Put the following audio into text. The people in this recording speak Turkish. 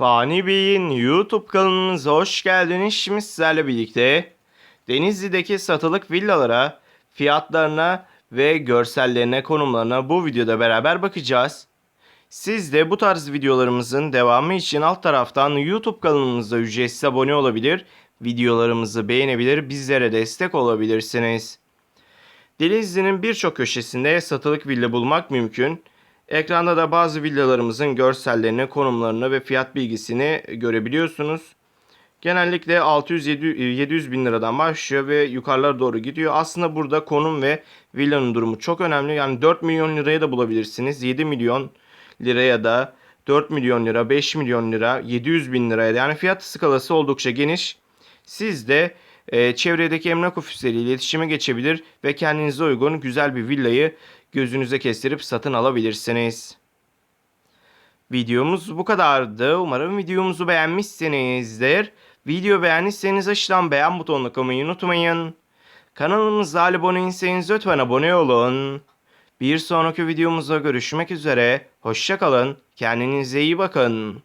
Fani Bey'in YouTube kanalımıza hoş geldiniz. Şimdi sizlerle birlikte Denizli'deki satılık villalara, fiyatlarına ve görsellerine, konumlarına bu videoda beraber bakacağız. Siz de bu tarz videolarımızın devamı için alt taraftan YouTube kanalımıza ücretsiz abone olabilir, videolarımızı beğenebilir, bizlere destek olabilirsiniz. Denizli'nin birçok köşesinde satılık villa bulmak mümkün. Ekranda da bazı villalarımızın görsellerini, konumlarını ve fiyat bilgisini görebiliyorsunuz. Genellikle 600-700 bin liradan başlıyor ve yukarılara doğru gidiyor. Aslında burada konum ve villanın durumu çok önemli. Yani 4 milyon liraya da bulabilirsiniz. 7 milyon liraya da 4 milyon lira, 5 milyon lira, 700 bin liraya da yani fiyat skalası oldukça geniş. Siz de e, çevredeki emlak ofisleriyle iletişime geçebilir ve kendinize uygun güzel bir villayı gözünüze kestirip satın alabilirsiniz. Videomuz bu kadardı. Umarım videomuzu beğenmişsinizdir. Video beğendiyseniz aşağıdan beğen butonuna koymayı unutmayın. Kanalımıza abone değilseniz lütfen abone olun. Bir sonraki videomuzda görüşmek üzere. Hoşçakalın. Kendinize iyi bakın.